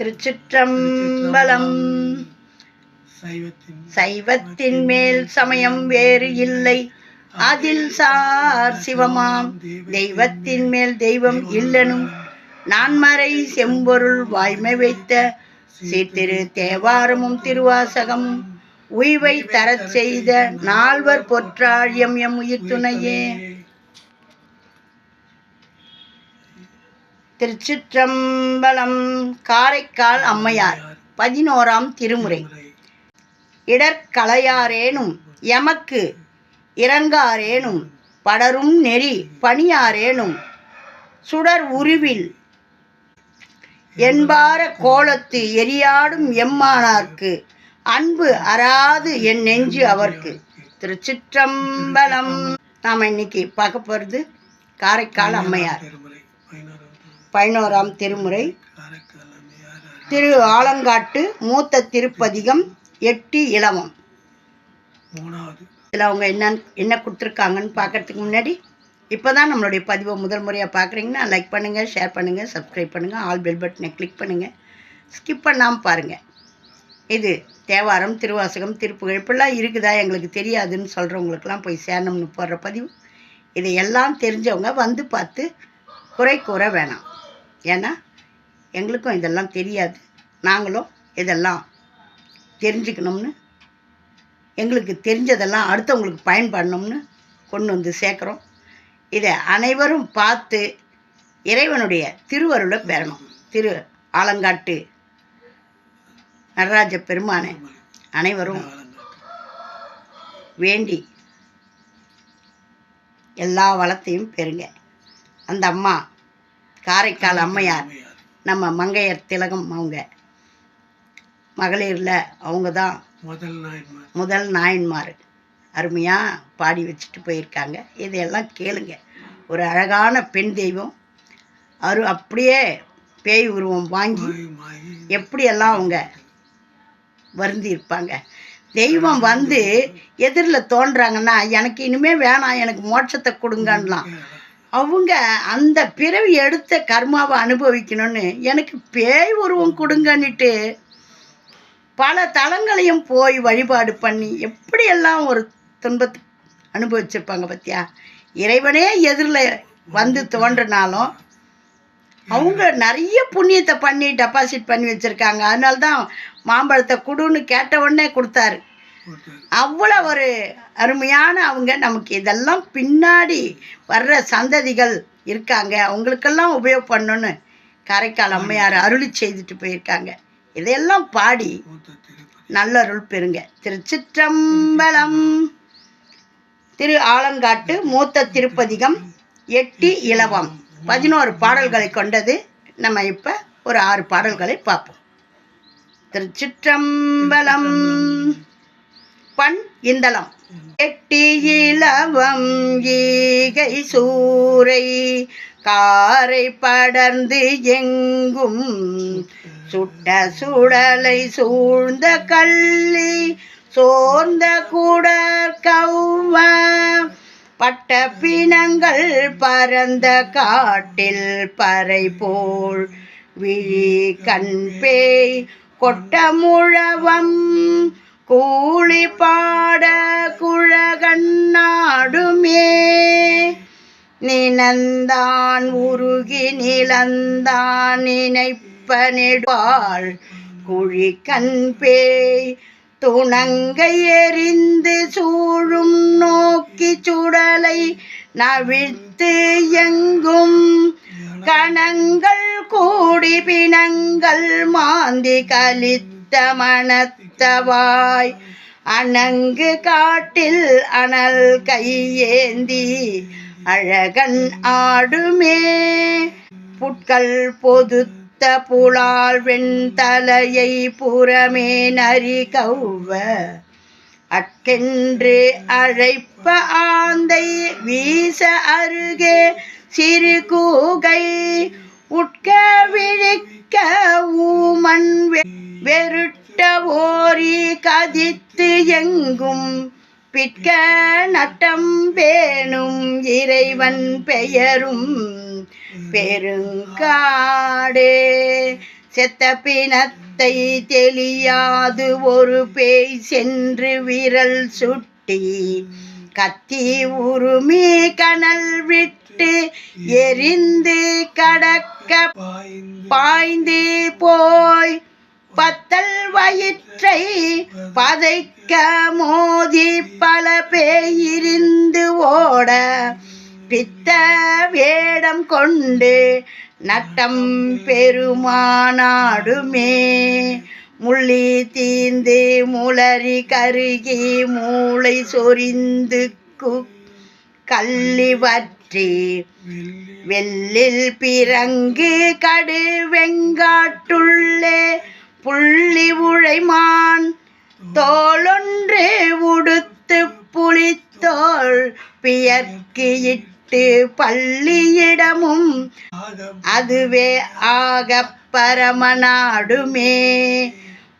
திருச்சிற்றம்பலம். சைவத்தின் மேல் சமயம் வேறு இல்லை. அதில் சார் சிவமாம் தெய்வத்தின் மேல் தெய்வம் இல்லனும். நான்மறை செம்பொருள் வாய்மை வைத்த சீர்திரு தேவாரமும் திருவாசகமும் உய்வை தரச் செய்த நால்வர் பொற்றாள் எம் எம் உயிர் துணையே. திருச்சிற்றம்பலம் காரைக்கால் அம்மையார். பதினோராம் திருமுறை. இடர்களையாரேனும் எமக்கு இறங்காரேனும் படரும் நெறி பணியாரேனும் சுடர் உருவில் என்பார கோலத்து எரியாடும் எம்மானார்க்கு அன்பு அறாது என் நெஞ்சு அவர்க்கு. திருச்சிற்றம்பலம். நாம் இன்னைக்கு பார்க்க போகிறது காரைக்கால் அம்மையார். பதினோராம் திருமுறை. திரு ஆலங்காட்டு மூத்த திருப்பதிகம் எட்டி மூணாவது. இதில் அவங்க என்ன என்ன கொடுத்துருக்காங்கன்னு பார்க்கறதுக்கு முன்னாடி இப்போ தான் நம்மளுடைய பதிவை முதல் முறையாக பார்க்குறீங்கன்னா லைக் பண்ணுங்கள் ஷேர் பண்ணுங்கள் சப்ஸ்கிரைப் பண்ணுங்கள் ஆல் பெல் பட்டனை கிளிக் பண்ணுங்கள் ஸ்கிப் பண்ணாமல் பாருங்கள் இது தேவாரம் திருவாசகம் திருப்புகழ் இப்படிலாம் இருக்குதா எங்களுக்கு தெரியாதுன்னு சொல்கிறவங்களுக்கெல்லாம் போய் சேரணும்னு போடுற பதிவு. இதை எல்லாம் தெரிஞ்சவங்க வந்து பார்த்து குறை கூற வேணாம். ஏன்னா எங்களுக்கும் இதெல்லாம் தெரியாது. நாங்களும் இதெல்லாம் தெரிஞ்சுக்கணும்னு எங்களுக்கு தெரிஞ்சதெல்லாம் அடுத்தவங்களுக்கு பயன்படணும்னு கொண்டு வந்து சேர்க்குறோம். இதை அனைவரும் பார்த்து இறைவனுடைய திருவருளை பெறணும். திரு ஆலங்காட்டு நடராஜ பெருமானை அனைவரும் வேண்டி எல்லா வளத்தையும் பெறுங்க. அந்த அம்மா காரைக்கால் அம்மையார். நம்ம மங்கையர் திலகம் அவங்க. மகளிரில் அவங்க தான் முதல் நாயன்மார். முதல் நாயன்மார். அருமையாக பாடி வச்சுட்டு போயிருக்காங்க. இதையெல்லாம் கேளுங்க. ஒரு அழகான பெண் தெய்வம். அரு அப்படியே பேய் உருவம் வாங்கி எப்படியெல்லாம் அவங்க வருந்தி இருப்பாங்க தெய்வம் வந்து எதிரில் தோன்றாங்கன்னா எனக்கு இனிமே வேணாம் எனக்கு மோட்சத்தை கொடுங்கன்னலாம் அவங்க அந்த பிறவி எடுத்த கர்மாவை அனுபவிக்கணும்னு எனக்கு பேய் உருவம் கொடுங்கன்னுட்டு பல தலங்களையும் போய் வழிபாடு பண்ணி எப்படியெல்லாம் ஒரு துன்பத்தை அனுபவிச்சிருப்பாங்க பத்தியா? இறைவனே எதிரில் வந்து தோன்றினாலும் அவங்க நிறைய புண்ணியத்தை பண்ணி டெபாசிட் பண்ணி வச்சுருக்காங்க. அதனால தான் மாம்பழத்தை கொடுன்னு கேட்ட உடனே கொடுத்தாரு. அவ்வளோ ஒரு அருமையான அவங்க. நமக்கு இதெல்லாம் பின்னாடி வர்ற சந்ததிகள் இருக்காங்க. அவங்களுக்கெல்லாம் உபயோகப்படணும்னு காரைக்கால் அம்மையார் அருளி செய்துட்டு போயிருக்காங்க. இதையெல்லாம் பாடி நல்ல அருள் பெறுங்க. திருச்சிற்றம்பலம் திரு ஆலங்காட்டு மூத்த திருப்பதிகம் எட்டி இலவம். பதினோரு பாடல்களை கொண்டது. நம்ம இப்போ ஒரு ஆறு பாடல்களை பார்ப்போம். திருச்சிற்றம்பலம். பண் இந்தளம். எட்டி இலவம் ஈகை சூரை காரை படர்ந்து எங்கும் சுட்ட சுடலை சூழ்ந்த கள்ளி சோர்ந்த குடர் கௌவ பட்ட பிணங்கள் பரந்த காட்டில் பறை போல் விழி கண் பேய் கொட்ட முழவம் கூலி பாட குழகண்ணாடுமே நினந்தான் உருகி நிலந்தான் நினைப்ப நெடுவாள் குழி கண் பேய். துணங்கை எறிந்து சூழும் நோக்கி சுடலை நவிழ்த்து எங்கும். கணங்கள் கூடி பிணங்கள் மாந்தி கலித்து மனத்தவாய் அணங்கு காட்டில் அனல் கையேந்தி அழகன் ஆடுமே. புட்கள் பொதுத்த புலால் வெண்தலையை புறமே நரி கௌவ. அக்கென்று அழைப்ப ஆந்தை வீச அருகே சிறு கூகை. உட்க விழிக்க ஊமன் வெருட்ட ஓரி கதித்து எங்கும் பிற்க நட்டம் பேணும் இறைவன் பெயரும் பெருங்காடே. செத்த பிணத்தை தெளியாது ஒரு பேய் சென்று விரல் சுட்டி கத்தி உருமி கனல் விட்டு எரிந்து கடக்க பாய்ந்து பாய்ந்து போய் பத்தல் வயிற்றை பதைக்க மோதி பல பேயிருந்து ஓட பித்த வேடம் கொண்டு நட்டம் பெருமானாடுமே. முள்ளி தீந்து முளறி கருகி மூளை சொரிந்து கள்ளி வற்றி வெள்ளில் பிறங்கு கடு வெங்காட்டுள்ளே புல் உழைமான் தோளொன்று உடுத்து புலித்தோள் பியற்கு இட்டு பள்ளியிடமும் அதுவே ஆக பரமநாடுமே.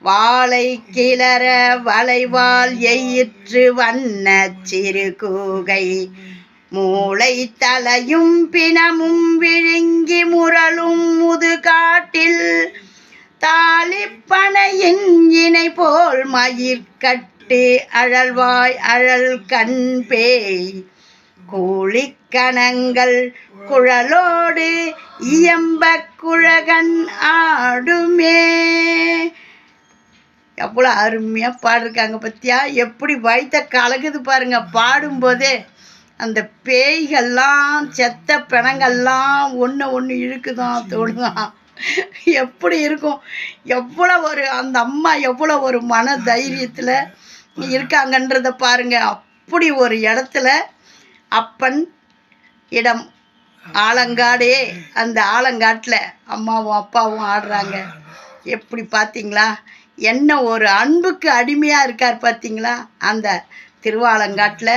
வாளை கிளற வளைவால் எயிற்று வண்ண சிறு கூகை. மூளை தலையும் பிணமும் விழுங்கி முரளும் முதுகாட்டில் தாலிப்பனையின் இணை போல் மயிர்கட்டு அழல்வாய் அழல் கண் பேய். கூலிக்கணங்கள் குழலோடு இயம்ப குழகன் ஆடுமே. எவ்வளோ அருமையாக பாடிருக்காங்க பத்தியா? எப்படி வயிற்ற கலகுது பாருங்க. பாடும்போதே அந்த பேய்கள்லாம் செத்த பிணங்கள்லாம் ஒன்று ஒன்று இழுக்குதான் தோடுதான். எப்படி இருக்கும்? எவ்வளோ ஒரு அந்த அம்மா எவ்வளோ ஒரு மன தைரியத்தில் இருக்காங்கன்றத பாருங்க. அப்படி ஒரு இடத்துல அப்பன் இடம் ஆலங்காடே அந்த ஆலங்காட்டில் அம்மாவும் அப்பாவும் ஆடுறாங்க. எப்படி பார்த்தீங்களா என்ன ஒரு அன்புக்கு அடிமையாக இருக்கார் பார்த்தீங்களா அந்த திருவாலங்காட்டில்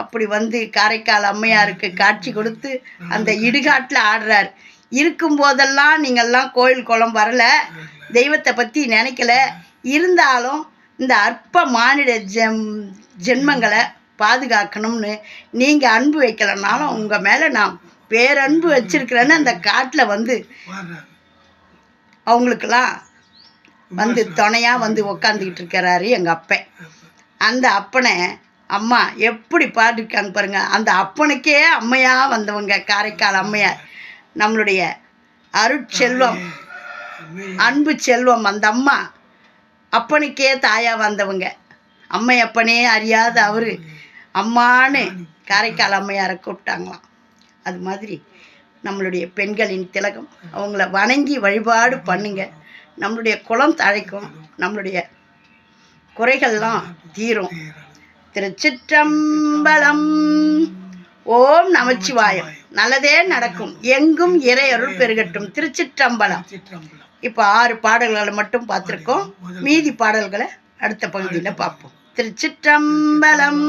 அப்படி வந்து காரைக்கால் அம்மையாருக்கு காட்சி கொடுத்து அந்த இடுகாட்டில் ஆடுறார். இருக்கும்போதெல்லாம் நீங்கள்லாம் கோயில் குளம் வரல. தெய்வத்தை பற்றி நினைக்கல. இருந்தாலும் இந்த அற்ப மானிட ஜெம் ஜென்மங்களை பாதுகாக்கணும்னு நீங்கள் அன்பு வைக்கலனாலும் உங்கள் மேலே நான் பேரன்பு வச்சிருக்கிறேன்னு அந்த காட்டில் வந்து அவங்களுக்கெல்லாம் வந்து துணையாக வந்து உக்காந்துக்கிட்டு இருக்கிறாரு எங்கள் அப்பன். அந்த அப்பனை அம்மா எப்படி பாடிருக்காங்க பாருங்கள் அந்த அப்பனுக்கே அம்மையாக வந்தவங்க காரைக்கால் அம்மையார். நம்மளுடைய அருட்செல்வம் அன்பு செல்வம் அந்த அம்மா அப்பனுக்கே தாயாக வந்தவங்க. அம்மை அப்பனே அறியாத அவரு. அம்மான்னு காரைக்கால் அம்மையாரை கூப்பிட்டாங்களாம். அது மாதிரி நம்மளுடைய பெண்களின் திலகம். அவங்கள வணங்கி வழிபாடு பண்ணுங்க. நம்மளுடைய குலம் தழைக்கும். நம்மளுடைய குறைகள்லாம் தீரும். திருச்சிற்றம்பலம். ஓம் நமச்சிவாயம். நல்லதே நடக்கும். எங்கும் இறையருள் பெருகட்டும். திருச்சிற்றம்பலம். சிற்றம்பலம் இப்போ ஆறு பாடல்களை மட்டும் பார்த்துருக்கோம். மீதி பாடல்களை அடுத்த பகுதியில் பார்ப்போம். திருச்சிற்றம்பலம்.